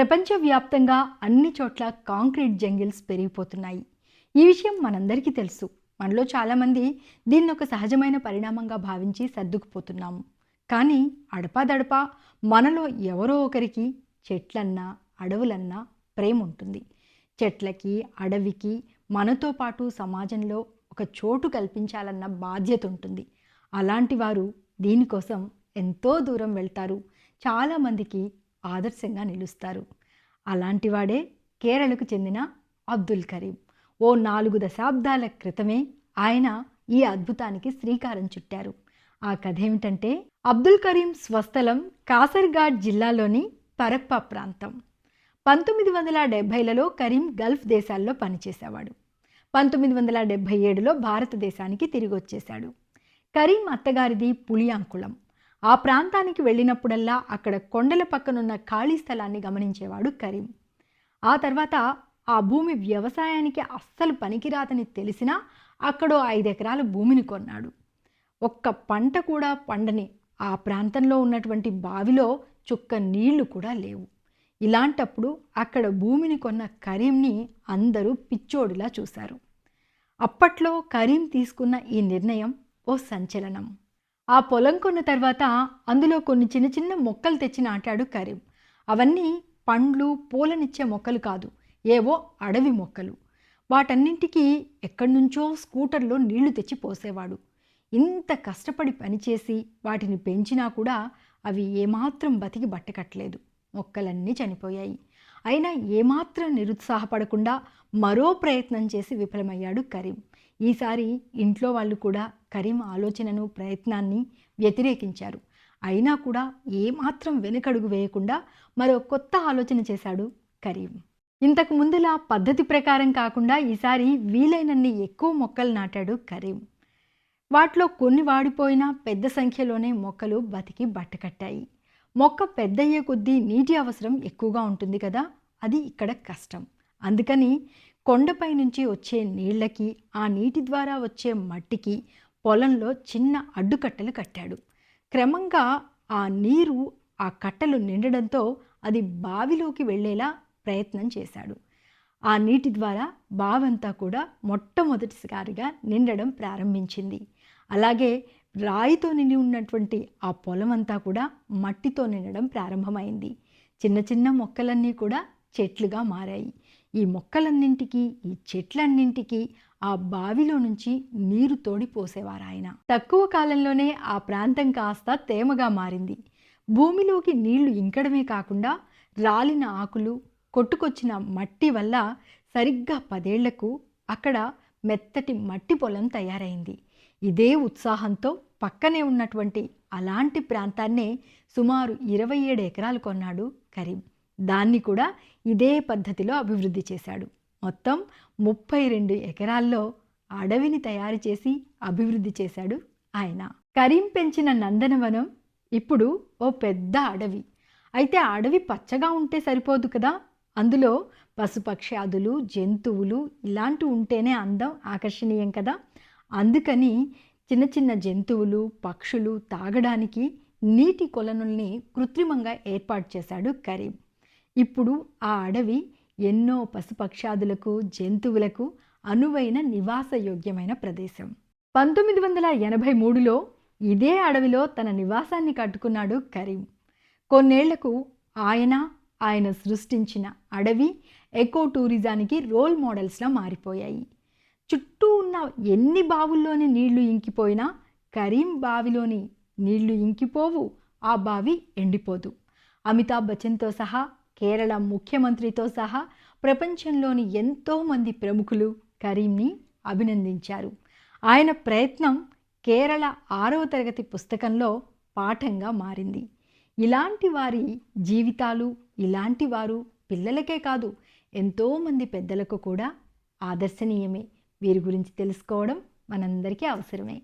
ప్రపంచవ్యాప్తంగా అన్ని చోట్ల కాంక్రీట్ జంగిల్స్ పెరిగిపోతున్నాయి. ఈ విషయం మనందరికీ తెలుసు. మనలో చాలామంది దీన్ని ఒక సహజమైన పరిణామంగా భావించి సర్దుకుపోతున్నాము. కానీ అడపాదడపా మనలో ఎవరో ఒకరికి చెట్లన్నా అడవులన్నా ప్రేమ ఉంటుంది చెట్లకి అడవికి మనతో పాటు సమాజంలో ఒక చోటు కల్పించాలన్న బాధ్యత ఉంటుంది. అలాంటి వారు దీనికోసం ఎంతో దూరం వెళ్తారు. చాలామందికి ఆదర్శంగా నిలుస్తారు. అలాంటివాడే కేరళకు చెందిన అబ్దుల్ కరీం. ఓ నాలుగు దశాబ్దాల క్రితమే ఆయన ఈ అద్భుతానికి శ్రీకారం చుట్టారు. ఆ కథ ఏమిటంటే అబ్దుల్ కరీం స్వస్థలం కాసర్గాడ్ జిల్లాలోని పరప్ప ప్రాంతం. పంతొమ్మిది వందల డెబ్భైలలో కరీం గల్ఫ్ దేశాల్లో పనిచేసేవాడు. పంతొమ్మిది వందల డెబ్భై ఏడులో భారతదేశానికి తిరిగి వచ్చేశాడు కరీం అత్తగారిది పులియాంకుళం. ఆ ప్రాంతానికి వెళ్ళినప్పుడల్లా అక్కడ కొండల పక్కనున్న ఖాళీ స్థలాన్ని గమనించేవాడు కరీం. ఆ తర్వాత ఆ భూమి వ్యవసాయానికి అస్సలు పనికిరాదని తెలిసినా అక్కడో ఐదు భూమిని కొన్నాడు. ఒక్క పంట కూడా పండని ఆ ప్రాంతంలో ఉన్నటువంటి బావిలో చుక్క నీళ్ళు కూడా లేవు. ఇలాంటప్పుడు అక్కడ భూమిని కొన్న కరీంని అందరూ పిచ్చోడిలా చూశారు. అప్పట్లో కరీం తీసుకున్న ఈ నిర్ణయం ఓ సంచలనం. ఆ పొలం కొన్న తర్వాత అందులో కొన్ని చిన్న చిన్న మొక్కలు తెచ్చి నాటాడు కరీం. అవన్నీ పండ్లు పూలనిచ్చే మొక్కలు కాదు ఏవో అడవి మొక్కలు. వాటన్నింటికి ఎక్కడి నుంచో స్కూటర్లో నీళ్ళు తెచ్చి పోసేవాడు. ఇంత కష్టపడి పనిచేసి వాటిని పెంచినా కూడా అవి ఏమాత్రం బతికి బట్టకట్టలేదు. మొక్కలన్నీ చనిపోయాయి. అయినా ఏమాత్రం నిరుత్సాహపడకుండా మరో ప్రయత్నం చేసి విఫలమయ్యాడు కరీం. ఈసారి ఇంట్లో వాళ్ళు కూడా కరీం ఆలోచనను ప్రయత్నాన్ని వ్యతిరేకించారు. అయినా కూడా ఏమాత్రం వెనుకడుగు వేయకుండా మరో కొత్త ఆలోచన చేశాడు కరీం. ఇంతకు ముందులా పద్ధతి ప్రకారం కాకుండా ఈసారి వీలైనన్ని ఎక్కువ మొక్కలు నాటాడు కరీం. వాటిలో కొన్ని వాడిపోయినా పెద్ద సంఖ్యలోనే మొక్కలు బతికి బట్టకట్టాయి. మొక్క పెద్దయ్యే కొద్దీ నీటి అవసరం ఎక్కువగా ఉంటుంది కదా అది ఇక్కడ కష్టం. అందుకని కొండపై నుంచి వచ్చే నీళ్ళకి ఆ నీటి ద్వారా వచ్చే మట్టికి పొలంలో చిన్న అడ్డుకట్టలు కట్టాడు. క్రమంగా ఆ నీరు ఆ కట్టలు నిండడంతో అది బావిలోకి వెళ్ళేలా ప్రయత్నం చేశాడు. ఆ నీటి ద్వారా బావంతా కూడా మొట్టమొదటిసారిగా నిండడం ప్రారంభించింది. అలాగే రాయితో నిండి ఉన్నటువంటి ఆ పొలం అంతా కూడా మట్టితో నిండడం ప్రారంభమైంది. చిన్న చిన్న మొక్కలన్నీ కూడా చెట్లుగా మారాయి. ఈ మొక్కలన్నింటికి ఈ చెట్లన్నింటికి ఆ బావిలో నుంచి నీరు తోడి పోసేవారు ఆయన. తక్కువ కాలంలోనే ఆ ప్రాంతం కాస్త తేమగా మారింది. భూమిలోకి నీళ్ళు ఇంకడమే కాకుండా రాలిన ఆకులు కొట్టుకొచ్చిన మట్టి వల్ల సరిగ్గా పదేళ్ళకు అక్కడ మెత్తటి మట్టి పొలం తయారైంది. ఇదే ఉత్సాహంతో పక్కనే ఉన్నటువంటి అలాంటి ప్రాంతాన్నే సుమారు ఇరవై ఏడు ఎకరాలు కొన్నాడు కరీం. దాన్ని కూడా ఇదే పద్ధతిలో అభివృద్ధి చేశాడు. మొత్తం ముప్పై రెండు ఎకరాల్లో అడవిని తయారు చేసి అభివృద్ధి చేశాడు ఆయన. కరీం పెంచిన నందనవనం ఇప్పుడు ఓ పెద్ద అడవి. అయితే ఆ అడవి పచ్చగా ఉంటే సరిపోదు కదా? అందులో పశుపక్ష్యాదులు జంతువులు ఇలాంటివి ఉంటేనే అందం ఆకర్షణీయం కదా? అందుకని చిన్న చిన్న జంతువులు పక్షులు తాగడానికి నీటి కొలనుల్ని కృత్రిమంగా ఏర్పాటు చేశాడు కరీం. ఇప్పుడు ఆ అడవి ఎన్నో పశుపక్షాదులకు జంతువులకు అనువైన నివాసయోగ్యమైన ప్రదేశం. పంతొమ్మిది వందల ఎనభై మూడులో ఇదే అడవిలో తన నివాసాన్ని కట్టుకున్నాడు కరీం. కొన్నేళ్ళకు ఆయన ఆయన సృష్టించిన అడవి ఎకో టూరిజానికి రోల్ మోడల్స్లా మారిపోయాయి. చుట్టూ ఉన్న ఎన్ని బావుల్లోని నీళ్ళు ఇంకిపోయినా కరీం బావిలోని నీళ్ళు ఇంకిపోవు ఆ బావి ఎండిపోదు. అమితాబ్ బచ్చన్తో సహా కేరళ ముఖ్యమంత్రితో సహా ప్రపంచంలోని ఎంతోమంది ప్రముఖులు కరీంని అభినందించారు. ఆయన ప్రయత్నం కేరళ ఆరవ తరగతి పుస్తకంలో పాఠంగా మారింది. ఇలాంటి వారి జీవితాలు ఇలాంటి వారు పిల్లలకే కాదు ఎంతోమంది పెద్దలకు కూడా ఆదర్శనీయమే. వీరి గురించి తెలుసుకోవడం మనందరికీ అవసరమే.